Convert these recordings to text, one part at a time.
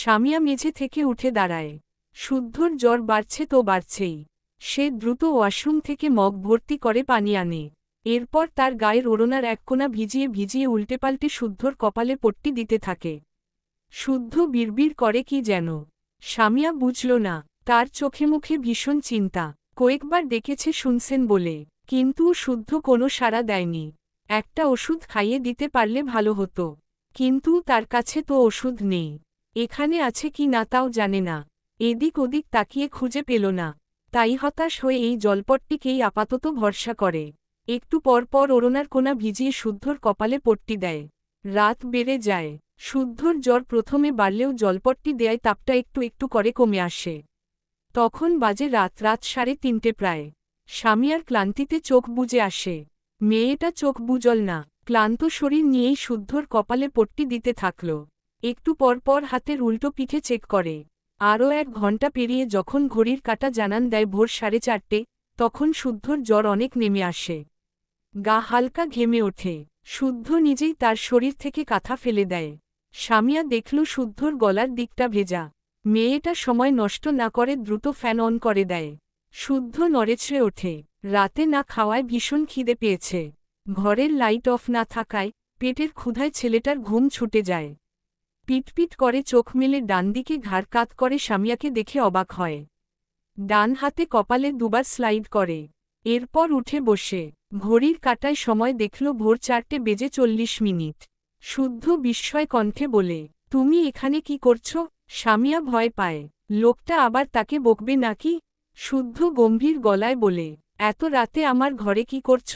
স্বামিয়া মেঝে থেকে উঠে দাঁড়ায়। শুদ্ধর জ্বর বাড়ছে তো বাড়ছেই। সে দ্রুত ওয়াশরুম থেকে মগ ভর্তি করে পানি আনে। এরপর তার গায়ের ওড়নার এক কোণা ভিজিয়ে ভিজিয়ে উল্টেপাল্টে শুদ্ধর কপালে পট্টি দিতে থাকে। শুদ্ধ বিড়বিড় করে কি যেন। স্বামিয়া বুঝল না, তার চোখে মুখে ভীষণ চিন্তা। কয়েকবার ডেকেছে শুনছেন বলে, কিন্তু শুদ্ধ কোনো সাড়া দেয়নি। একটা ওষুধ খাইয়ে দিতে পারলে ভালো হতো। কিন্তু তার কাছে তো ওষুধ নেই। এখানে আছে কি না তাও জানে না। এদিক ওদিক তাকিয়ে খুঁজে পেল না। তাই হতাশ হয়ে এই জলপটটিকেই আপাতত ভরসা করে। একটু পর পর ওড়নার কোনা ভিজিয়ে শুদ্ধর কপালে পট্টি দেয়। রাত বেড়ে যায়। শুদ্ধর জ্বর প্রথমে বাড়লেও জলপট্টি দেয় তাপটা একটু একটু করে কমে আসে। তখন বাজে রাত রাত সাড়ে তিনটে প্রায়। স্বামী আর ক্লান্তিতে চোখ বুজে আসে। মেয়েটা চোখ বুজল না। ক্লান্ত শরীর নিয়েই শুদ্ধর কপালে পট্টি দিতে থাকল। একটু পর পর হাতের উল্টো পিঠে চেক করে। আরও এক ঘণ্টা পেরিয়ে যখন ঘড়ির কাটা জানান দেয় ভোর সাড়ে চারটে, তখন শুদ্ধর জ্বর অনেক নেমে আসে। গা হালকা ঘেমে ওঠে। শুদ্ধ নিজেই তার শরীর থেকে কাঁথা ফেলে দেয়। স্বামিয়া দেখল শুদ্ধর গলার দিকটা ভেজা। মেয়েটা সময় নষ্ট না করে দ্রুত ফ্যান অন করে দেয়। শুদ্ধ নড়েছড়ে ওঠে। রাতে না খাওয়ায় ভীষণ খিদে পেয়েছে। ঘরের লাইট অফ না থাকায় পেটের ক্ষুধায় ছেলেটার ঘুম ছুটে যায়। পিটপিট করে চোখ মেলে ডান দিকে ঘাড় কাত করে স্বামিয়াকে দেখে অবাক হয়। ডান হাতে কপালে দুবার স্লাইড করে। এরপর উঠে বসে। ঘড়ির কাটায় সময় দেখল ভোর চারটে বেজে চল্লিশ মিনিট। শুদ্ধ বিস্ময় কণ্ঠে বলে, তুমি এখানে কি করছ? স্বামিয়া ভয় পায়। লোকটা আবার তাকে বকবে নাকি? শুদ্ধ গম্ভীর গলায় বলে, এত রাতে আমার ঘরে কি করছ?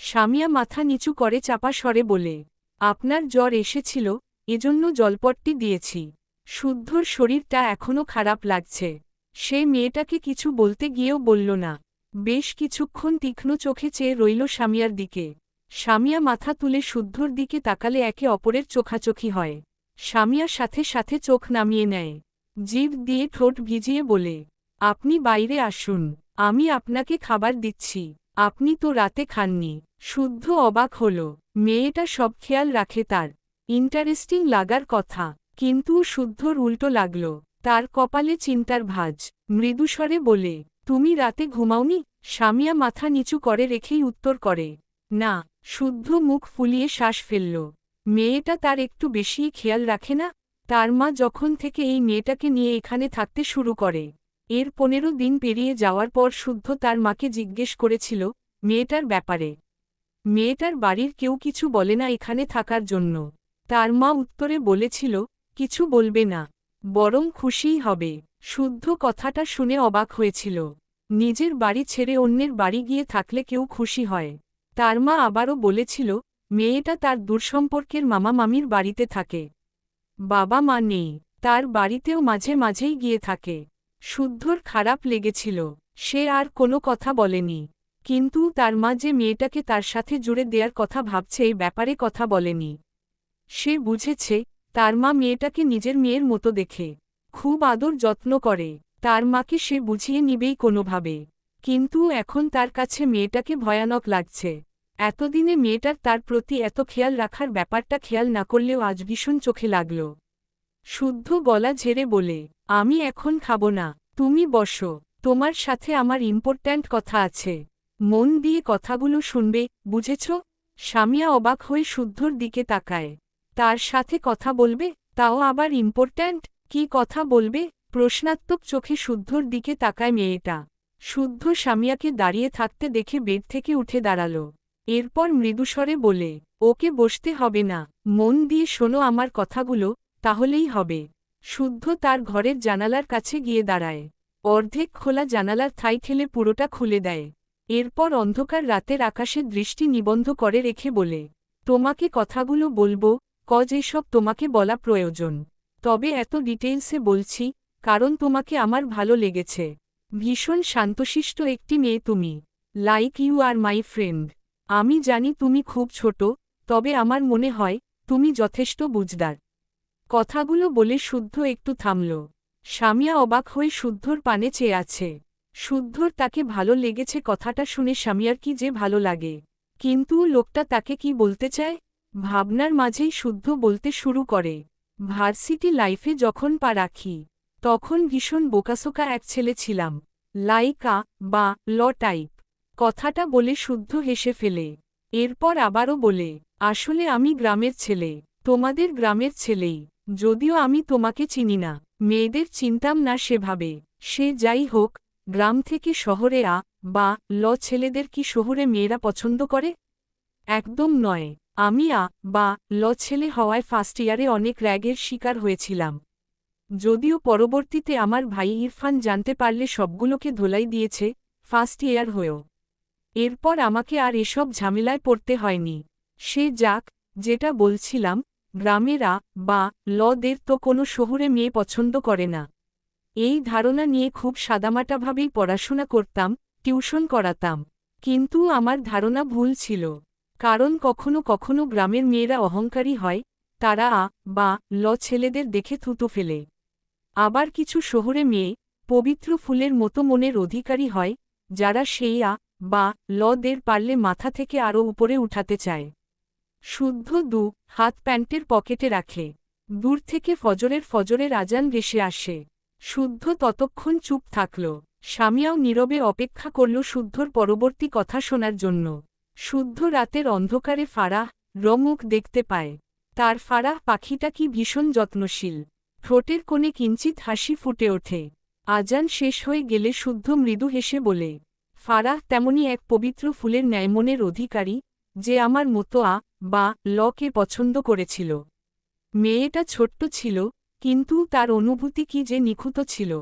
স্বামিয়া মাথা নিচু করে চাপা স্বরে বলে, আপনার জ্বর এসেছিল? এজন্য জলপটটি দিয়েছি। শুদ্ধর শরীরটা এখনও খারাপ লাগছে। সে মেয়েটাকে কিছু বলতে গিয়েও বলল না। বেশ কিছুক্ষণ তীক্ষ্ণ চোখে চেয়ে রইল স্বামিয়ার দিকে। স্বামিয়া মাথা তুলে শুদ্ধর দিকে তাকালে একে অপরের চোখাচোখি হয়। স্বামিয়ার সাথে সাথে চোখ নামিয়ে নেয়। জিভ দিয়ে ঠোঁট ভিজিয়ে বলে, আপনি বাইরে আসুন। আমি আপনাকে খাবার দিচ্ছি। আপনি তো রাতে খাননি। শুদ্ধ অবাক হল। মেয়েটা সব খেয়াল রাখে তার। ইন্টারেস্টিং লাগার কথা, কিন্তু শুদ্ধর উল্টো লাগল। তার কপালে চিন্তার ভাজ। মৃদুস্বরে বলে, তুমি রাতে ঘুমাওনি? স্বামিয়া মাথা নিচু করে রেখেই উত্তর করে, না। শুদ্ধ মুখ ফুলিয়ে শ্বাস ফেলল। মেয়েটা তার একটু বেশিই খেয়াল রাখে না? তার মা যখন থেকে এই মেয়েটাকে নিয়ে এখানে থাকতে শুরু করে। এর পনেরো দিন পেরিয়ে যাওয়ার পর শুদ্ধ তার মাকে জিজ্ঞেস করেছিল, মেয়েটার ব্যাপারে? মেয়েটার বাড়ির কেউ কিছু বলে না এখানে থাকার জন্য। তার মা উত্তরে বলেছিল, কিছু বলবে না। বরং খুশিই হবে। শুদ্ধ কথাটা শুনে অবাক হয়েছিল। নিজের বাড়ি ছেড়ে অন্যের বাড়ি গিয়ে থাকলে কেউ খুশি হয়। তার মা আবারও বলেছিল, মেয়েটা তার দূরসম্পর্কের মামা মামির বাড়িতে থাকে। বাবা মা নেই, তার বাড়িতেও মাঝে মাঝেই গিয়ে থাকে। শুদ্ধর খারাপ লেগেছিল। সে আর কোনো কথা বলেনি। কিন্তু তার মা যে মেয়েটাকে তার সাথে জুড়ে দেওয়ার কথা ভাবছে এই ব্যাপারে কথা বলেনি। সে বুঝেছে, তার মা মেয়েটাকে নিজের মেয়ের মতো দেখে, খুব আদর যত্ন করে। তার মাকে সে বুঝিয়ে নিবেই কোনোভাবে। কিন্তু এখন তার কাছে মেয়েটাকে ভয়ানক লাগছে। এতদিনে মেয়েটার তার প্রতি এত খেয়াল রাখার ব্যাপারটা খেয়াল না করলেও আজ ভীষণ চোখে লাগল। শুদ্ধ গলা ঝেড়ে বলে, আমি এখন খাব না, তুমি বসো, তোমার সাথে আমার ইম্পর্ট্যান্ট কথা আছে। মন দিয়ে কথাগুলো শুনবে, বুঝেছ? স্বামিয়া অবাক হয়ে শুদ্ধর দিকে তাকায়। তার সাথে কথা বলবে, তাও আবার ইম্পর্ট্যান্ট কি কথা বলবে? প্রশ্নাত্মক চোখে শুদ্ধর দিকে তাকায় মেয়েটা। শুদ্ধ স্বামিয়াকে দাঁড়িয়ে থাকতে দেখে বেড থেকে উঠে দাঁড়াল। এরপর মৃদুস্বরে বলে, ওকে বসতে হবে না। মন দিয়ে শোনো আমার কথাগুলো, তাহলেই হবে। শুদ্ধ তার ঘরের জানালার কাছে গিয়ে দাঁড়ায়। অর্ধেক খোলা জানালার থাই ঠেলে পুরোটা খুলে দেয়। এরপর অন্ধকার রাতের আকাশে দৃষ্টি নিবন্ধ করে রেখে বলে, তোমাকে কথাগুলো বলব কজ এসব তোমাকে বলা প্রয়োজন। তবে এত ডিটেইলসে বলছি, কারণ তোমাকে আমার ভালো লেগেছে। ভীষণ শান্তশিষ্ট একটি মেয়ে তুমি। Like you are my friend আমি জানি তুমি খুব ছোট, তবে আমার মনে হয়, তুমি যথেষ্ট বুঝদার। কথাগুলো বলে শুদ্ধ একটু থামল। স্বামিয়া অবাক হয়ে শুদ্ধর পানে চেয়ে আছে। শুদ্ধর তাকে ভালো লেগেছে কথাটা শুনে স্বামিয়ার কি যে ভালো লাগে। কিন্তু লোকটা তাকে কি বলতে চায়? ভাবনার মাঝেই শুদ্ধ বলতে শুরু করে। ভার্সিটি লাইফে যখন পা রাখি, তখন ভীষণ বোকাসোকা এক ছেলে ছিলাম। লাইকা বা ল টাইপ। কথাটা বলে শুদ্ধ হেসে ফেলে। এরপর আবারও বলে, আসলে আমি গ্রামের ছেলে, তোমাদের গ্রামের ছেলেই। যদিও আমি তোমাকে চিনি না, মেয়েদের চিনতাম না সেভাবে। সে যাই হোক, গ্রাম থেকে শহরে আ বা ল ছেলেদের কি শহরে মেয়েরা পছন্দ করে? একদম নয়। আমি আ, বা, ল ছেলে হওয়ায় ফার্স্ট ইয়ারে অনেক র্যাগের শিকার হয়েছিলাম। যদিও পরবর্তীতে আমার ভাই ইরফান জানতে পারলে সবগুলোকে ধোলাই দিয়েছে ফার্স্ট ইয়ার হয়েও। এরপর আমাকে আর এসব ঝামেলায় পড়তে হয়নি। সে যাক, যেটা বলছিলাম, গ্রামেরা বা, লদের তো কোনো শহুরে মেয়ে পছন্দ করে না। এই ধারণা নিয়ে খুব সাদামাটাভাবেই পড়াশোনা করতাম, টিউশন করাতাম। কিন্তু আমার ধারণা ভুল ছিল। কারণ কখনো কখনো গ্রামের মেয়েরা অহংকারী হয়, তারা আ, বা, ল ছেলেদের দেখে থুতো ফেলে। আবার কিছু শহরে মেয়ে পবিত্র ফুলের মতো মনের অধিকারী হয়, যারা সেই আ, বা, ল লদের পারলে মাথা থেকে আরও উপরে উঠাতে চায়। শুদ্ধ দু, হাত প্যান্টের পকেটে রাখে। দূর থেকে ফজরের ফজরের আজান ভেসে আসে। শুদ্ধ ততক্ষণ চুপ থাকল। স্বামীয়াও নীরবে অপেক্ষা করল শুদ্ধর পরবর্তী কথা শোনার জন্য। শুদ্ধ রাতের অন্ধকারে ফারাহ, রমুখ দেখতে পায়। তার ফারাহ পাখিটা কি ভীষণ যত্নশীল। ঠোঁটের কোণে কিঞ্চিত হাসি ফুটে ওঠে। আজান শেষ হয়ে গেলে শুদ্ধ মৃদু হেসে বলে, ফারাহ তেমনি এক পবিত্র ফুলের ন্যায়মনের অধিকারী, যে আমার মতো আ, বা, লকে পছন্দ করেছিল। মেয়েটা ছোট্ট ছিল, কিন্তু তার অনুভূতি কি যে নিখুঁত ছিল।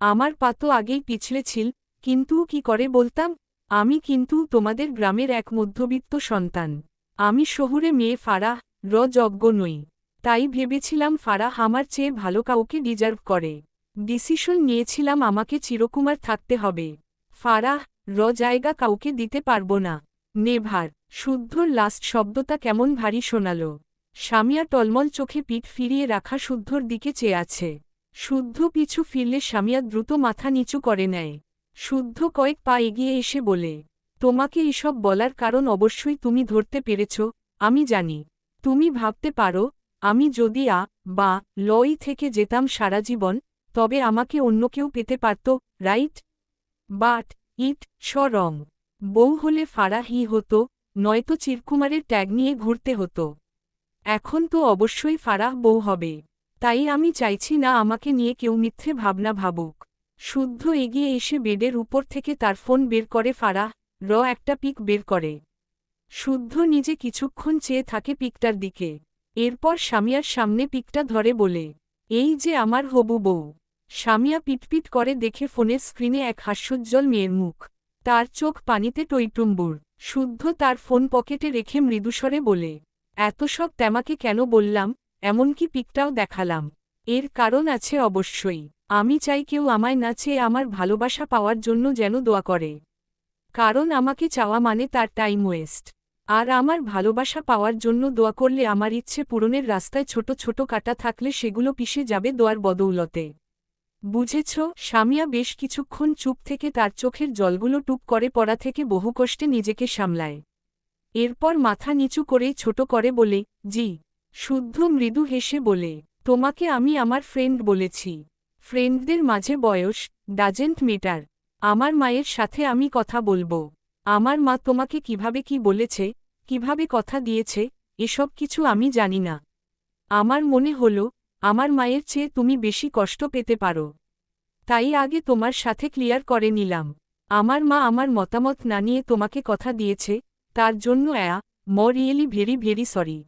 আমার পাতো আগেই পিছলে ছিল, কিন্তু কি করে বলতাম? আমি কিন্তু তোমাদের গ্রামের এক মধ্যবিত্ত সন্তান। আমি শহুরে মেয়ে ফারাহ, র যজ্ঞ নই। তাই ভেবেছিলাম ফারাহ আমার চেয়ে ভালো কাউকে ডিজার্ভ করে। ডিসিশন নিয়েছিলাম আমাকে চিরকুমার থাকতে হবে। ফারাহ, র জায়গা কাউকে দিতে পারব না। নেভার শুদ্ধর লাস্ট শব্দটা কেমন ভারী শোনাল। স্বামীয়া টলমল চোখে পিঠ ফিরিয়ে রাখা শুদ্ধর দিকে চেয়ে আছে। শুদ্ধ পিছু ফিরলে স্বামীয়া দ্রুত মাথা নিচু করে নেয়। শুদ্ধ কয়েক পা এগিয়ে এসে বলে, তোমাকে এসব বলার কারণ অবশ্যই তুমি ধরতে পেরেছ, আমি জানি। তুমি ভাবতে পারো, আমি যদি আ বা লই থেকে যেতাম সারা জীবন, তবে আমাকে অন্য কেউ পেতে পারত, রাইট? বাট, ইট স রং। বউ হলে ফারাহি হতো, নয়তো চিরকুমারের ট্যাগ নিয়ে ঘুরতে হতো। এখন তো অবশ্যই ফারাহ বউ হবে। তাই আমি চাইছি না আমাকে নিয়ে কেউ মিথ্যে ভাবনা ভাবুক। শুদ্ধ এগিয়ে এসে বেডের উপর থেকে তার ফোন বের করে, ফারাহ, র, একটা পিক বের করে। শুদ্ধ নিজে কিছুক্ষণ চেয়ে থাকে পিকটার দিকে। এরপর স্বামিয়ার সামনে পিকটা ধরে বলে, এই যে আমার হবু বউ। স্বামিয়া পিটপিট করে দেখে ফোনের স্ক্রিনে এক হাস্যোজ্জ্বল মেয়ের মুখ। তার চোখ পানিতে টইটুম্বুর। শুদ্ধ তার ফোন পকেটে রেখে মৃদুস্বরে বলে, এত সব তেমাকে কেন বললাম? এমনকি পিকটাও দেখালাম। এর কারণ আছে অবশ্যই। আমি চাই কেউ আমায় না চেয়ে আমার ভালোবাসা পাওয়ার জন্য যেন দোয়া করে। কারণ আমাকে চাওয়া মানে তার টাইম ওয়েস্ট আর আমার ভালোবাসা পাওয়ার জন্য দোয়া করলে আমার ইচ্ছে পূরণের রাস্তায় ছোট ছোট কাটা থাকলে সেগুলো পিষে যাবে দোয়ার বদৌলতে। বুঝেছ স্বামিয়া বেশ কিছুক্ষণ চুপ থেকে তার চোখের জলগুলো টুপ করে পড়া থেকে বহু কষ্টে নিজেকে সামলায়। এরপর মাথা নিচু করেই ছোট করে বলে, জি। শুদ্ধ মৃদু হেসে বলে, তোমাকে আমি আমার ফ্রেন্ড বলেছি। ফ্রেন্ডদের মাঝে বয়স, ডাজেন্ট মেটার আমার মায়ের সাথে আমি কথা বলব। আমার মা তোমাকে কীভাবে কি বলেছে, কীভাবে কথা দিয়েছে, এসব কিছু আমি জানি না। আমার মনে হল, আমার মায়ের চেয়ে তুমি বেশি কষ্ট পেতে পারো। তাই আগে তোমার সাথে ক্লিয়ার করে নিলাম। আমার মা আমার মতামত না নিয়ে তোমাকে কথা দিয়েছে, তার জন্য অ্যা, ম রিয়েলি ভেরি ভেরি সরি।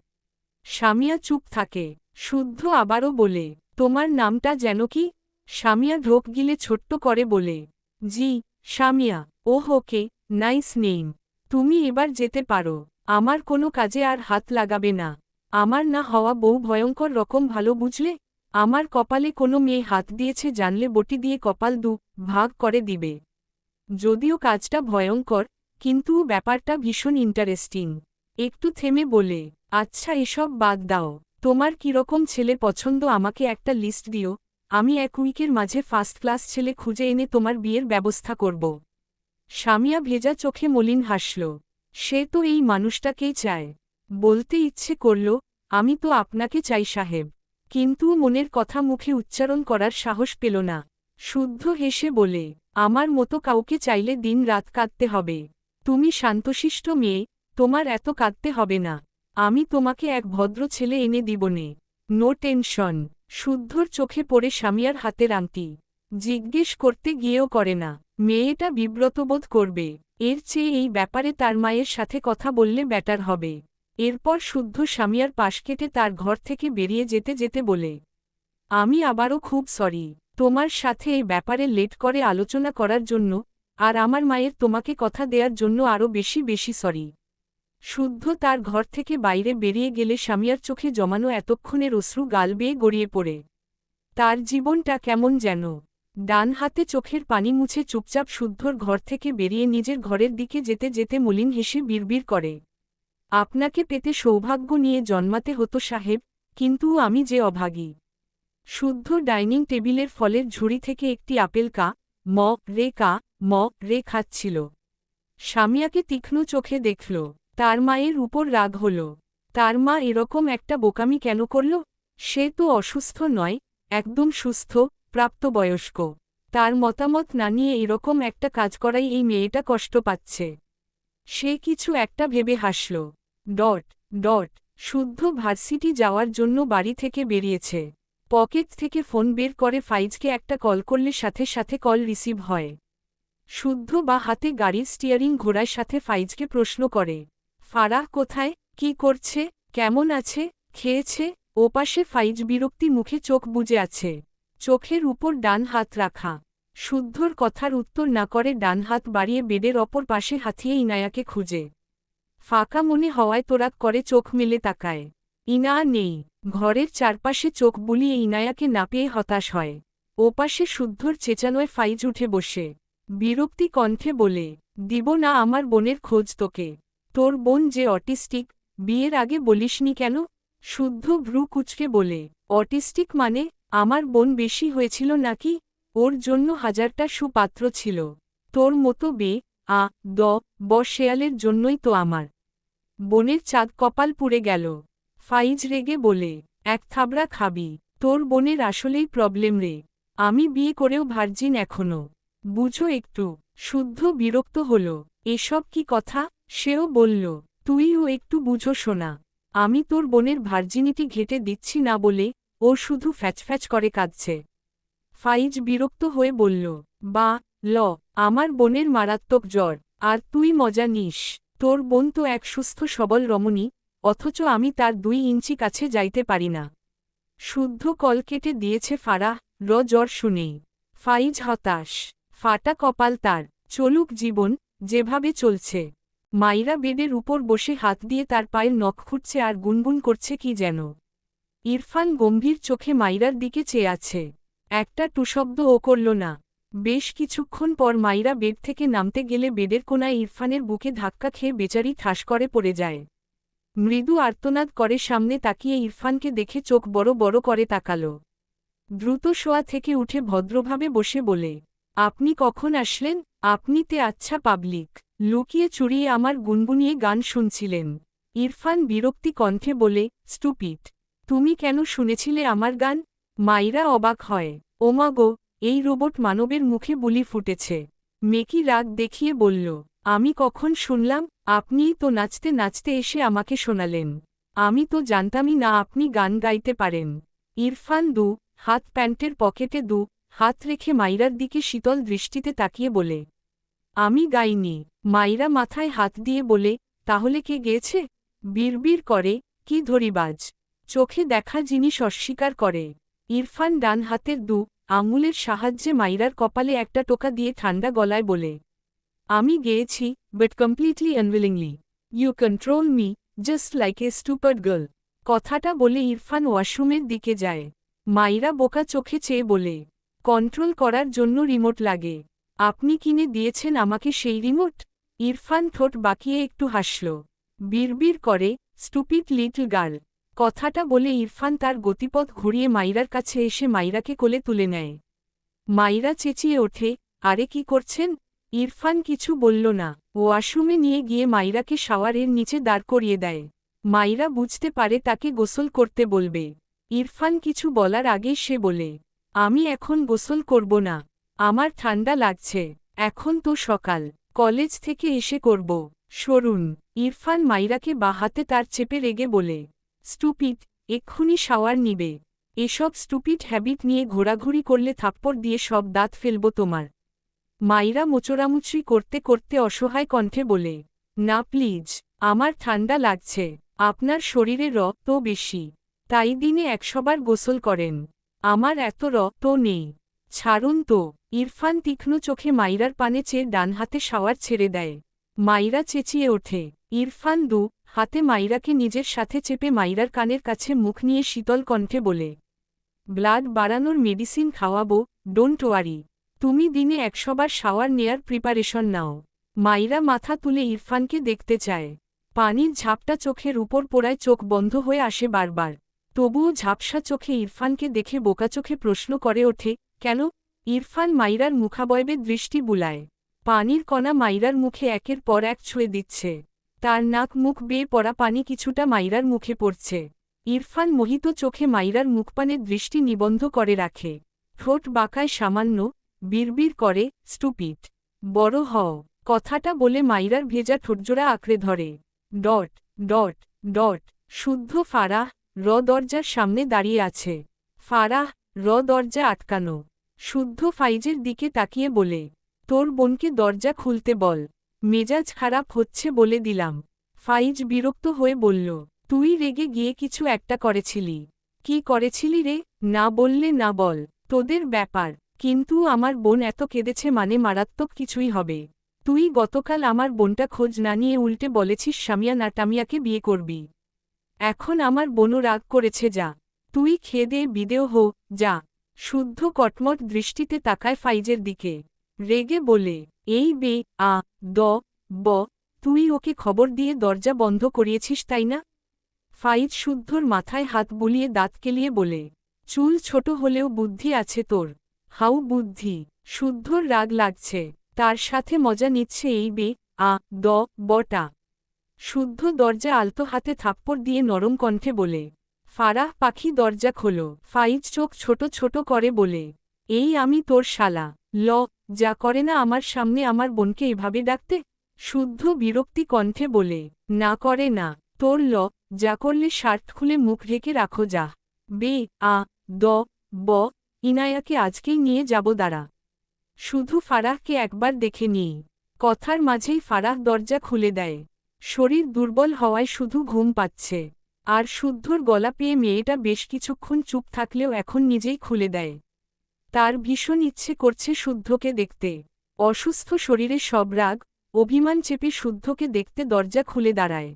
স্বামিয়া চুপ থাকে, শুদ্ধ আবারও বলে, তোমার নামটা যেন কি? স্বামিয়া ঢোক গিলে ছোট্ট করে বলে, জি স্বামিয়া ও হোকে নাইস নেইম তুমি এবার যেতে পারো। আমার কোনো কাজে আর হাত লাগাবে না। আমার না হওয়া বউ ভয়ঙ্কর রকম ভালো বুঝলে? আমার কপালে কোনো মেয়ে হাত দিয়েছে জানলে বটি দিয়ে কপাল দু ভাগ করে দিবে। যদিও কাজটা ভয়ঙ্কর, কিন্তু ব্যাপারটা ভীষণ ইন্টারেস্টিং একটু থেমে বলে আচ্ছা এসব বাদ দাও। তোমার কীরকম ছেলে পছন্দ আমাকে একটা লিস্ট দিও। আমি এক উইকের মাঝে ফার্স্ট ক্লাস ছেলে খুঁজে এনে তোমার বিয়ের ব্যবস্থা করব। স্বামিয়া ভেজা চোখে মলিন হাসল। সে তো এই মানুষটাকেই চায়। বলতে ইচ্ছে করল, আমি তো আপনাকে চাই সাহেব। কিন্তু মনের কথা মুখে উচ্চারণ করার সাহস পেল না। শুদ্ধ হেসে বলে, আমার মতো কাউকে চাইলে দিন রাত কাঁদতে হবে। তুমি শান্তশিষ্ট মেয়ে, তোমার এত কাঁদতে হবে না। আমি তোমাকে এক ভদ্র ছেলে এনে দিবনে নো টেনশন। শুদ্ধর চোখে পড়ে স্বামিয়ার হাতের আংটি। জিজ্ঞেস করতে গিয়েও করে না। মেয়েটা বিব্রতবোধ করবে। এর চেয়ে এই ব্যাপারে তার মায়ের সাথে কথা বললে ব্যাটার হবে। এরপর শুদ্ধ স্বামীয়ার পাশ কেটে তার ঘর থেকে বেরিয়ে যেতে যেতে বলে, আমি আবারও খুব সরি তোমার সাথে এই ব্যাপারে লেট করে আলোচনা করার জন্য আর আমার মায়ের তোমাকে কথা দেওয়ার জন্য আরও বেশি বেশি সরি শুদ্ধ তার ঘর থেকে বাইরে বেরিয়ে গেলে স্বামীয়ার চোখে জমানো এতক্ষণের অশ্রু গাল বেয়ে গড়িয়ে পড়ে। তার জীবনটা কেমন যেন। ডান হাতে চোখের পানি মুছে চুপচাপ শুদ্ধর ঘর থেকে বেরিয়ে নিজের ঘরের দিকে যেতে যেতে মলিন হেসে বিড়বিড় করে। আপনাকে পেতে সৌভাগ্য নিয়ে জন্মাতে হতো সাহেব, কিন্তু আমি যে অভাগী। শুদ্ধ ডাইনিং টেবিলের ফলের ঝুড়ি থেকে একটি আপেল কা, ম, রে কা, ম, রে খাচ্ছিল। স্বামীয়াকে তীক্ষ্ণ চোখে দেখল। তার মায়ের উপর রাগ হল। তার মা এরকম একটা বোকামি কেন করল? সে তো অসুস্থ নয়, একদম সুস্থ, প্রাপ্তবয়স্ক। তার মতামত না নিয়ে এরকম একটা কাজ করাই এই মেয়েটা কষ্ট পাচ্ছে। সে কিছু একটা ভেবে হাসল। ডট ডট, শুদ্ধ ভার্সিটি যাওয়ার জন্য বাড়ি থেকে বেরিয়েছে। পকেট থেকে ফোন বের করে ফাইজকে একটা কল করলে সাথে সাথে কল রিসিভ হয়। শুদ্ধ বা হাতে গাড়ির স্টিয়ারিং ঘোড়ার সাথে ফাইজকে প্রশ্ন করে ফারাহ কোথায়? কি করছে? কেমন আছে? খেয়েছে? ওপাশে ফাইজ বিরক্তি মুখে চোখ বুজে আছে। চোখের উপর ডান হাত রাখা। শুদ্ধর কথার উত্তর না করে ডান হাত বাড়িয়ে বেডের অপর পাশে হাতিয়ে ইনায়াকে খুঁজে। ফাঁকা মনে হওয়ায় তোরাক করে চোখ মেলে তাকায়। ইনা নেই। ঘরের চারপাশে চোখ বুলিয়ে ইনায়াকে না পেয়ে হতাশ হয়। ওপাশে শুদ্ধর চেঁচানোয় ফাইজ উঠে বসে। বিরক্তি কণ্ঠে বলে, দিব না আমার বোনের খোঁজ তোকে। তোর বোন যে অটিস্টিক, বিয়ের আগে বলিসনি কেন? শুদ্ধ ভ্রু কুচকে বলে। অটিস্টিক মানে আমার বোন বেশি হয়েছিল নাকি? ওর জন্য হাজারটা সুপাত্র ছিল। তোর মতো বে আ, দ, ব শেয়ালের জন্যই তো আমার। বোনের চাঁদ কপাল পুড়ে গেল। ফাইজ রেগে বলে, এক থাবড়া খাবি। তোর বোনের আসলেই প্রবলেম রে। আমি বিয়ে করেও ভার্জিন এখনও। বুঝো একটু। শুদ্ধ বিরক্ত হল। এসব কি কথা? সেও বলল, তুইও একটু বুঝো শোনা আমি তোর বোনের ভার্জিনিটি ঘেটে দিচ্ছি না বলে ও শুধু ফ্যাচফ্যাচ করে কাঁদছে। ফাইজ বিরক্ত হয়ে বলল, বা, ল, আমার বোনের মারাত্মক জ্বর, আর তুই মজা নিস। তোর বোন তো এক সুস্থ সবল রমণী, অথচ আমি তার দুই ইঞ্চি কাছে যাইতে পারি না। শুদ্ধ কল কেটে দিয়েছে ফারাহ, র জ্বর শুনেই। ফাইজ হতাশ। ফাটা কপাল তার। চলুক জীবন, যেভাবে চলছে। মাইরা বেডের উপর বসে হাত দিয়ে তার পায়ের নখ খুঁটছে আর গুনগুন করছে কি যেন। ইরফান গম্ভীর চোখে মাইরার দিকে চেয়ে আছে। একটা টুশব্দ ও করল না। বেশ কিছুক্ষণ পর মাইরা বেড থেকে নামতে গেলে বেডের কোনায় ইরফানের বুকে ধাক্কা খেয়ে বেচারি ঠাস করে পড়ে যায়। মৃদু আর্তনাদ করে সামনে তাকিয়ে ইরফানকে দেখে চোখ বড় বড় করে তাকাল। দ্রুত শোয়া থেকে উঠে ভদ্রভাবে বসে বলে আপনি কখন আসলেন? আপনি তে আচ্ছা পাবলিক। লুকিয়ে চুরিয়ে আমার গুনগুনিয়ে গান শুনছিলেন। ইরফান বিরক্তি কণ্ঠে বলে স্টুপিট তুমি কেন শুনেছিলে আমার গান? মাইরা অবাক হয়। ওমাগো এই রোবট মানবের মুখে বুলি ফুটেছে। মেকি রাগ দেখিয়ে বলল, আমি কখন শুনলাম? আপনিই তো নাচতে নাচতে এসে আমাকে শোনালেন। আমি তো জানতামই না আপনি গান গাইতে পারেন। ইরফান দু, হাত প্যান্টের পকেটে দু হাত রেখে মাইরার দিকে শীতল দৃষ্টিতে তাকিয়ে বলে, আমি গাইনি। মাইরা মাথায় হাত দিয়ে বলে, তাহলে কে গেয়েছে? বিড়বিড় করে, কি ধরিবাজ? চোখে দেখা জিনিস অস্বীকার করে। ইরফান ডান হাতের দু আঙুলের সাহায্যে মাইরার কপালে একটা টোকা দিয়ে ঠান্ডা গলায় বলে, আমি গেয়েছি but completely unwillingly you control me just like a stupid girl কথাটা বলে ইরফান ওয়াশরুমের দিকে যায়। মাইরা বোকা চোখে চেয়ে বলে কন্ট্রোল করার জন্য রিমোট লাগে। আপনি কিনে দিয়েছেন আমাকে সেই রিমোট? ইরফান ঠোঁট বাকিয়ে একটু হাসল। বিড়বিড় করে, স্টুপিড লিটল গার্ল। কথাটা বলে ইরফান তার গতিপথ ঘুরিয়ে মাইরার কাছে এসে মাইরাকে কোলে তুলে নেয়। মাইরা চেঁচিয়ে ওঠে, আরে কি করছেন? ইরফান কিছু বলল না। ওয়াশরুমে নিয়ে গিয়ে মাইরাকে শাওয়ারের নিচে দাঁড় করিয়ে দেয়। মাইরা বুঝতে পারে তাকে গোসল করতে বলবে। ইরফান কিছু বলার আগেই সে বলে আমি এখন গোসল করব না। আমার ঠান্ডা লাগছে। এখন তো সকাল। কলেজ থেকে এসে করব। সরুন, ইরফান মাইরাকে বা হাতে তার চেপে রেগে বলে স্টুপিট এক্ষুনি শাওয়ার নিবে। এসব স্টুপিট হ্যাবিট নিয়ে ঘোরাঘুরি করলে থাপ্পড় দিয়ে সব দাঁত ফেলব তোমার। মাইরা মোচড়ামুচড়ি করতে করতে অসহায় কণ্ঠে বলে, না প্লিজ, আমার ঠান্ডা লাগছে। আপনার শরীরে রক্ত বেশি। তাই দিনে একশবার গোসল করেন। আমার এত রক্ত নেই। ছাড়ুন তো, ইরফান তীক্ষ্ণ চোখে মাইরার পানে চেয়ে ডান হাতে শাওয়ার ছেড়ে দেয়। মাইরা চেঁচিয়ে ওঠে। ইরফান দু, হাতে মাইরাকে নিজের সাথে চেপে মাইরার কানের কাছে মুখ নিয়ে শীতল কণ্ঠে বলে, ব্লাড বাড়ানোর মেডিসিন খাওয়াবো, ডোন্ট ওয়ারি। তুমি দিনে একশবার শাওয়ার নেয়ার প্রিপারেশন নাও। মাইরা মাথা তুলে ইরফানকে দেখতে চায়। পানির ঝাপটা চোখের উপর পোড়ায় চোখ বন্ধ হয়ে আসে বারবার। তবুও ঝাপসা চোখে ইরফানকে দেখে বোকা চোখে প্রশ্ন করে ওঠে, কেন? ইরফান মাইরার মুখাবয়বে দৃষ্টি বুলায়। পানির কণা মাইরার মুখে একের পর এক ছুঁয়ে দিচ্ছে। তার নাক মুখ বেয়ে পড়া পানি কিছুটা মাইরার মুখে পড়ছে। ইরফান মোহিত চোখে মাইরার মুখপানের দৃষ্টি নিবন্ধ করে রাখে। ঠোঁট বাঁকায় সামান্য, বিড়বিড় করে স্টুপিট বড় হও। কথাটা বলে মাইরার ভেজা ঠোঁটজোড়া আঁকড়ে ধরে। ডট ডট ডট, শুদ্ধ ফারাহ। র দরজার সামনে দাঁড়িয়ে আছে। ফারাহ, র দরজা আটকানো। শুদ্ধ ফাইজের দিকে তাকিয়ে বলে, তোর বোনকে দরজা খুলতে বল। মেজাজ খারাপ হচ্ছে বলে দিলাম। ফাইজ বিরক্ত হয়ে বলল, তুই রেগে গিয়ে কিছু একটা করেছিলি। কি করেছিলি রে? না বললে না বল। তোদের ব্যাপার। কিন্তু আমার বোন এত কেঁদেছে মানে মারাত্মক কিছুই হবে। তুই গতকাল আমার বোনটা খোঁজ না নিয়ে উল্টে বলেছিস সামিয়া নাটামিয়াকে বিয়ে করবি। এখন আমার বোনও রাগ করেছে, যা। তুই খেদে বিদেও হো যা। শুদ্ধ কটমট দৃষ্টিতে তাকায় ফাইজের দিকে। রেগে বলে, এই বে, আ, দ, ব, তুই ওকে খবর দিয়ে দরজা বন্ধ করিয়েছিস, তাই না? ফাইজ শুদ্ধর মাথায় হাত বুলিয়ে দাঁত কেলিয়ে বলে, চুল ছোট হলেও বুদ্ধি আছে তোর। হাউ বুদ্ধি। শুদ্ধর রাগ লাগছে। তার সাথে মজা নিচ্ছে এই বে, আ, দ বটা শুদ্ধ দরজা আলতো হাতে থাপ্পড় দিয়ে নরম কণ্ঠে বলে, ফারাহ, পাখি দরজা খোলো, ফাইজ চোখ ছোট ছোট করে বলে, এই আমি তোর শালা, ল, যা করে না আমার সামনে আমার বোনকে এভাবে ডাকতে? শুদ্ধ বিরক্তি কণ্ঠে বলে, না করে না, তোর ল, যা করলে শার্ট খুলে মুখ ঢেকে রাখো যা। বে, আ, দ, ব, ইনায়াকে আজকেই নিয়ে যাব দাঁড়া। শুধু ফারাহকে একবার দেখে নিই কথার মাঝেই ফারাহ দরজা খুলে দেয়। শরীর দুর্বল হওয়ায় শুধু ঘুম পাচ্ছে। আর শুদ্ধর গলা পেয়ে মেয়েটা বেশ কিছুক্ষণ চুপ থাকলেও এখন নিজেই খুলে দেয়। তার ভীষণ ইচ্ছে করছে শুদ্ধকে দেখতে। অসুস্থ শরীরে সব রাগ, অভিমান চেপে শুদ্ধকে দেখতে দরজা খুলে দাঁড়ায়।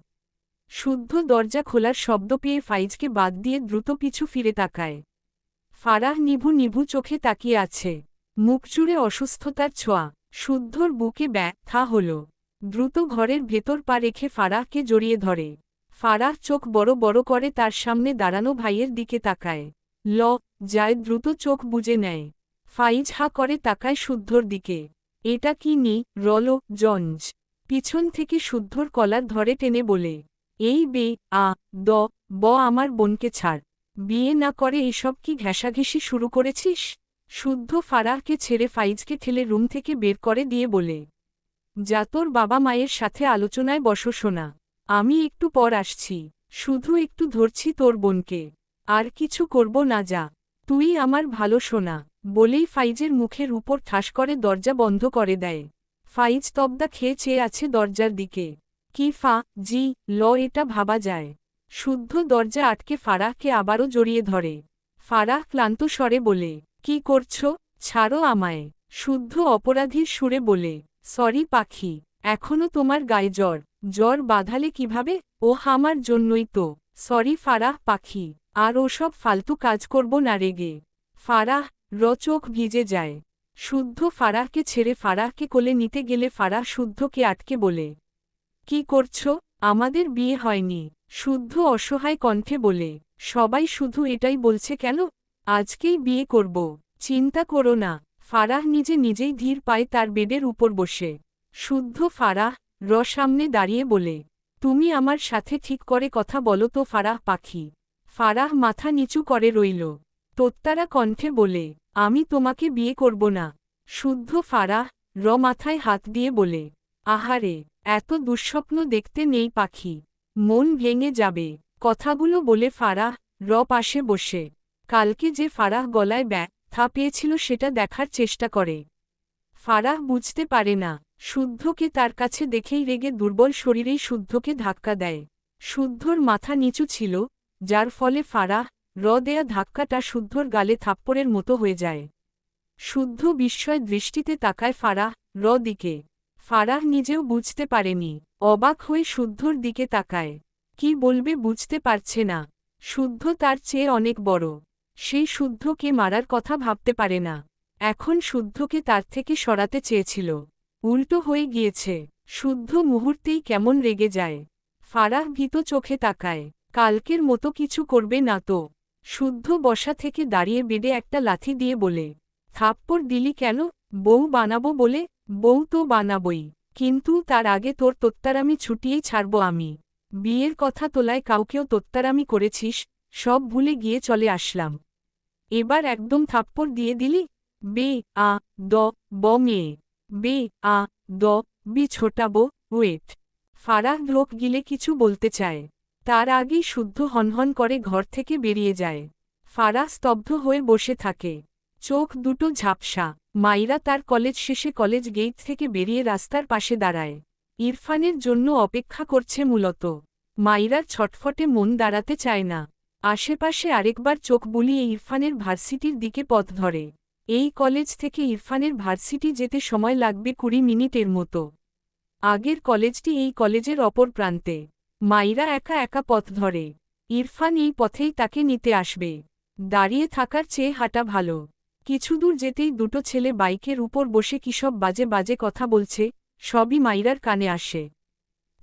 শুদ্ধ দরজা খোলার শব্দ পেয়ে ফাইজকে বাদ দিয়ে দ্রুত পিছু ফিরে তাকায়। ফারাহ নিভু নিভু চোখে তাকিয়ে আছে। মুখ চুড়ে অসুস্থতার ছোঁয়া। শুদ্ধর বুকে ব্যথা হল। দ্রুত ঘরের ভেতর পা রেখে ফারাহকে জড়িয়ে ধরে। ফারাহ চোখ বড় বড় করে তার সামনে দাঁড়ানো ভাইয়ের দিকে তাকায়। ল যায় দ্রুত চোখ বুঝে নেয়। ফাইজ হা করে তাকায় শুদ্ধর দিকে। এটা কি নি, রল, জঞ্জ। পিছন থেকে শুদ্ধর কলার ধরে টেনে বলে, এই বে, আ, দ, ব আমার বোনকে ছাড়। বিয়ে না করে এসব কি ঘেঁষাঘেঁষি শুরু করেছিস? শুদ্ধ ফারাহকে ছেড়ে ফাইজকে ঠেলে রুম থেকে বের করে দিয়ে বলে যা তোর বাবা মায়ের সাথে আলোচনায় বসো শোনা আমি একটু পর আসছি। শুধু একটু ধরছি তোর বোনকে। আর কিছু করব না যা। তুই আমার ভালো শোনা বলেই ফাইজের মুখের উপর ঠাস করে দরজা বন্ধ করে দেয়। ফাইজ তবদা খেয়ে চেয়ে আছে দরজার দিকে। কি ফা, জি, ল, এটা ভাবা যায়। শুদ্ধ দরজা আটকে ফারাহকে আবারও জড়িয়ে ধরে। ফারাহ ক্লান্ত স্বরে বলে, কি করছ? ছাড়ো আমায়। শুদ্ধ অপরাধীর সুরে বলে সরি পাখি, এখনও তোমার গায়ে জ্বর। জ্বর বাঁধালে কীভাবে? ও আমার জন্যই তো। সরি ফারাহ পাখি, আর ওসব ফালতু কাজ করব না রেগে ফারাহ, র চোখ ভিজে যায়। শুদ্ধ ফারাহকে ছেড়ে ফারাহকে কোলে নিতে গেলে ফারাহ শুদ্ধকে আটকে বলে, কি করছ? আমাদের বিয়ে হয়নি। শুদ্ধ অসহায় কণ্ঠে বলে, সবাই শুধু এটাই বলছে কেন? আজকেই বিয়ে করব। চিন্তা করো না। ফারাহ নিজে নিজেই ধীর পায় তার বেডের উপর বসে। শুদ্ধ ফারাহ, র সামনে দাঁড়িয়ে বলে, তুমি আমার সাথে ঠিক করে কথা বলো তো ফারাহ পাখি। ফারাহ মাথা নিচু করে রইল। তোত্তারা কণ্ঠে বলে, আমি তোমাকে বিয়ে করব না। শুদ্ধ ফারাহ, র মাথায় হাত দিয়ে বলে, আহারে, এত দুঃস্বপ্ন দেখতে নেই পাখি। মন ভেঙে যাবে। কথাগুলো বলে ফারাহ, র পাশে বসে। কালকে যে ফারাহ গলায় ব্যা থা পেয়েছিল সেটা দেখার চেষ্টা করে। ফারাহ বুঝতে পারে না, শুদ্ধকে তার কাছে দেখেই রেগে দুর্বল শরীরেই শুদ্ধকে ধাক্কা দেয়। শুদ্ধর মাথা নিচু ছিল, যার ফলে ফারাহ র দেয়া ধাক্কাটা শুদ্ধর গালে থাপ্পড়ের মতো হয়ে যায়। শুদ্ধ বিস্ময় দৃষ্টিতে তাকায় ফারাহ র দিকে। ফারাহ নিজেও বুঝতে পারেনি, অবাক হয়ে শুদ্ধর দিকে তাকায়। কি বলবে বুঝতে পারছে না। শুদ্ধ তার চেয়ে অনেক বড়। সেই শুদ্ধকে মারার কথা ভাবতে পারে না। এখন শুদ্ধকে তার থেকে সরাতে চেয়েছিল। উল্টো হয়ে গিয়েছে। শুদ্ধ মুহূর্তেই কেমন রেগে যায়। ফারাহ ভীত চোখে তাকায়। কালকের মতো কিছু করবে না তো। শুদ্ধ বসা থেকে দাঁড়িয়ে বেডে একটা লাথি দিয়ে বলে, থাপ্পড় দিলি কেন? বউ বানাবো বলে, বউ তো বানাবই। কিন্তু তার আগে তোর তোত্তারামি ছুটিয়েই ছাড়ব আমি। বিয়ের কথা তোলায় কাউকেও তোত্তারামি করেছিস, সব ভুলে গিয়ে চলে আসলাম। এবার একদম থাপ্পড় দিয়ে দিলি? বে, আ, দ, ব মেয়ে বে, আ, দ, বি ছোটাবো ওয়েট। ফারাহ লোক গিলে কিছু বলতে চায়। তার আগেই শুদ্ধ হনহন করে ঘর থেকে বেরিয়ে যায়। ফারাহ স্তব্ধ হয়ে বসে থাকে। চোখ দুটো ঝাপসা। মাইরা তার কলেজ শেষে কলেজ গেট থেকে বেরিয়ে রাস্তার পাশে দাঁড়ায়। ইরফানের জন্য অপেক্ষা করছে মূলত। মাইরার ছটফটে মন দাঁড়াতে চায় না। আশেপাশে আরেকবার চোখ বুলিয়ে ইরফানের ভার্সিটির দিকে পথ ধরে। এই কলেজ থেকে ইরফানের ভার্সিটি যেতে সময় লাগবে কুড়ি মিনিটের মতো। আগের কলেজটি এই কলেজের অপর প্রান্তে। মাইরা একা একা পথ ধরে। ইরফান এই পথেই তাকে নিতে আসবে। দাঁড়িয়ে থাকার চেয়ে হাঁটা ভালো। কিছুদূর যেতেই দুটো ছেলে বাইকের উপর বসে কিসব বাজে বাজে কথা বলছে, সবই মাইরার কানে আসে।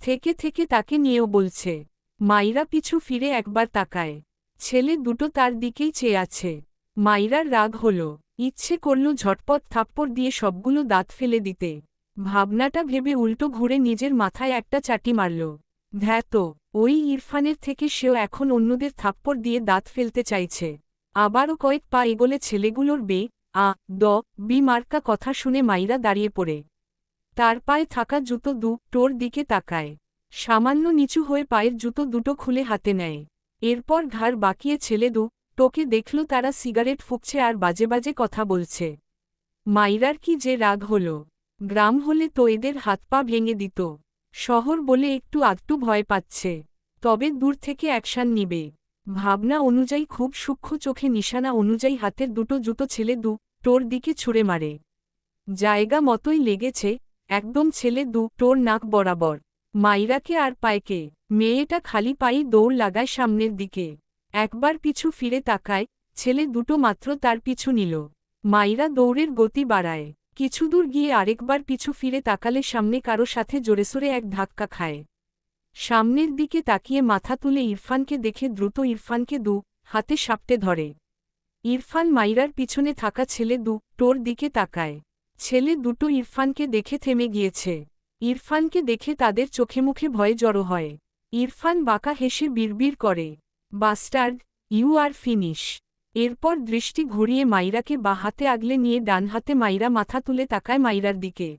থেকে থেকে তাকে নিয়েও বলছে, মাইরা পিছু ফিরে একবার তাকায়। ছেলে দুটো তার দিকেই চেয়ে আছে। মাইরার রাগ হল, ইচ্ছে করল ঝটপট থাপ্পড় দিয়ে সবগুলো দাঁত ফেলে দিতে। ভাবনাটা ভেবে উল্টো ঘুরে নিজের মাথায় একটা চাটি মারল। ধ্যাত ওই ইরফানের থেকে সেও এখন অন্যদের থাপ্পড় দিয়ে দাঁত ফেলতে চাইছে। আবারও কয়েক পা এগোলে ছেলেগুলোর বে, আ, দ, বি মার্কা কথা শুনে মাইরা দাঁড়িয়ে পড়ে। তার পায়ে থাকা জুতো দু টোর দিকে তাকায়। সামান্য নিচু হয়ে পায়ের জুতো দুটো খুলে হাতে নেয়। এরপর ঘাড় বাকিয়ে ছেলে দু, টোকে দেখল তারা সিগারেট ফুকছে আর বাজে বাজে কথা বলছে। মাইরার কি যে রাগ হল। গ্রাম হলে তো এদের হাত পা ভেঙে দিত। শহর বলে একটু আধটু ভয় পাচ্ছে। তবে দূর থেকে অ্যাকশান নিবে। ভাবনা অনুযায়ী খুব সূক্ষ্ম চোখে নিশানা অনুযায়ী হাতের দুটো জুতো ছেলে দু, টোর দিকে ছুঁড়ে মারে। জায়গা মতোই লেগেছে, একদম ছেলে দু, টোর নাক বরাবর। মাইরাকে আর পায়কে। মেয়েটা খালি পাই দৌড় লাগায় সামনের দিকে। একবার পিছু ফিরে তাকায়, ছেলে দুটো মাত্র তার পিছু নিল। মাইরা দৌড়ের গতি বাড়ায়। কিছুদূর গিয়ে আরেকবার পিছু ফিরে তাকালে সামনে কারও সাথে জোরেসোরে এক ধাক্কা খায়। সামনের দিকে তাকিয়ে মাথা তুলে ইরফানকে দেখে দ্রুত ইরফানকে দু হাতে সাপটে ধরে। ইরফান মাইরার পিছনে থাকা ছেলে দু টোর দিকে তাকায়। ছেলে দুটো ইরফানকে দেখে থেমে গিয়েছে। ইরফানকে দেখে তাদের চোখে মুখে ভয়ে জড়ো হয়। ইরফান বাঁকা হেসে বিড়বিড় করে, বাস্টার্ড, ইউ আর ফিনিশ। এরপর দৃষ্টি ঘুরিয়ে মাইরাকে বা হাতে আগলে নিয়ে ডান হাতে মাইরা মাথা তুলে তাকায় মাইরার দিকে।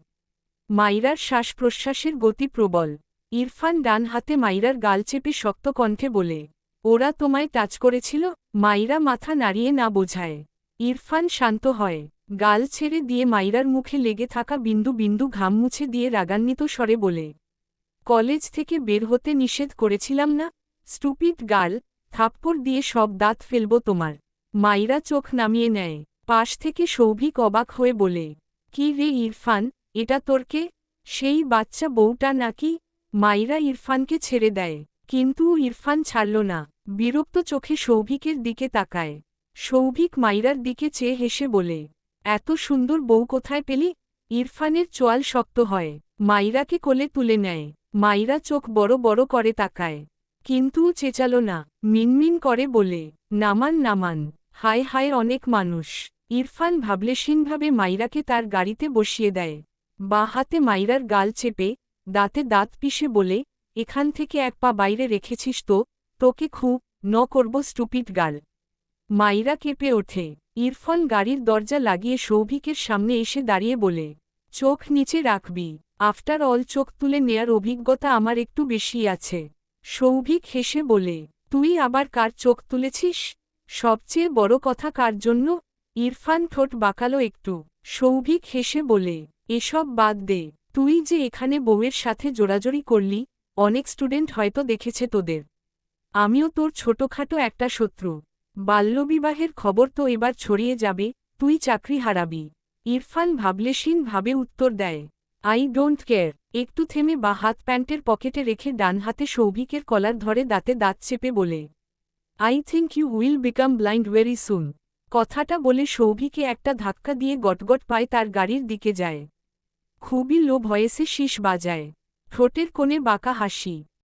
মাইরার শ্বাস প্রশ্বাসের গতি প্রবল। ইরফান ডান হাতে মাইরার গাল চেপে শক্ত কণ্ঠে বলে, ওরা তোমায় টাচ করেছিল? মাইরা মাথা নাড়িয়ে না বোঝায়। ইরফান শান্ত হয়। গাল ছেড়ে দিয়ে মাইরার মুখে লেগে থাকা বিন্দু বিন্দু ঘাম মুছে দিয়ে রাগান্বিত স্বরে বলে, কলেজ থেকে বের হতে নিষেধ করেছিলাম না? স্টুপিড গাল, থাপ্পড় দিয়ে সব দাঁত ফেলব তোমার। মাইরা চোখ নামিয়ে নেয়, পাশ থেকে সৌভিক অবাক হয়ে বলে, কি রে ইরফান, এটা তোরকে সেই বাচ্চা বউটা নাকি? মাইরা ইরফানকে ছেড়ে দেয়, কিন্তু ইরফান ছাড়ল না, বিরক্ত চোখে সৌভিকের দিকে তাকায়। সৌভিক মাইরার দিকে চেয়ে হেসে বলে এত সুন্দর বউ কোথায় পেলি? ইরফানের চোয়াল শক্ত হয়। মাইরাকে কোলে তুলে নেয়। মাইরা চোখ বড় বড় করে তাকায়। কিন্তু চেঁচাল না। মিনমিন করে বলে, নামান নামান। হায় হায়, অনেক মানুষ। ইরফান ভাবলেশীনভাবে মাইরাকে তার গাড়িতে বসিয়ে দেয়। বা হাতে মাইরার গাল চেপে, দাঁতে দাঁত পিষে বলে, এখান থেকে এক পা বাইরে রেখেছিস তো, তোকে খুব, ন করব স্টুপিড গাল। মাইরা কেঁপে ওঠে। ইরফান গাড়ির দরজা লাগিয়ে সৌভিকের সামনে এসে দাঁড়িয়ে বলে, চোখ নিচে রাখবি। আফটার অল চোখ তুলে নেয়ার অভিজ্ঞতা আমার একটু বেশি আছে। সৌভিক হেসে বলে, তুই আবার কার চোখ তুলেছিস? সবচেয়ে বড় কথা কার জন্য? ইরফান ঠোঁট বাঁকালো একটু। সৌভিক হেসে বলে, এসব বাদ দে। তুই যে এখানে বউয়ের সাথে জোরাজোরি করলি, অনেক স্টুডেন্ট হয়তো দেখেছে তোদের। আমিও তোর ছোটখাটো একটা শত্রু। বাল্যবিবাহের খবর তো এবার ছড়িয়ে যাবে, তুই চাকরি হারাবি। ইরফান ভাবলেশীন ভাবে উত্তর দেয় আই ডোন্ট কেয়ার একটু থেমে বা হাত প্যান্টের পকেটে রেখে ডান হাতে সৌভিকের কলার ধরে দাঁতে দাঁত চেপে বলে I think you will become blind very soon কথাটা বলে সৌভিকে একটা ধাক্কা দিয়ে গটগট পায় তার গাড়ির দিকে যায়। খুবই লো ভয়েসে শীষ বাজায়। ঠোঁটের কোণে বাঁকা হাসি।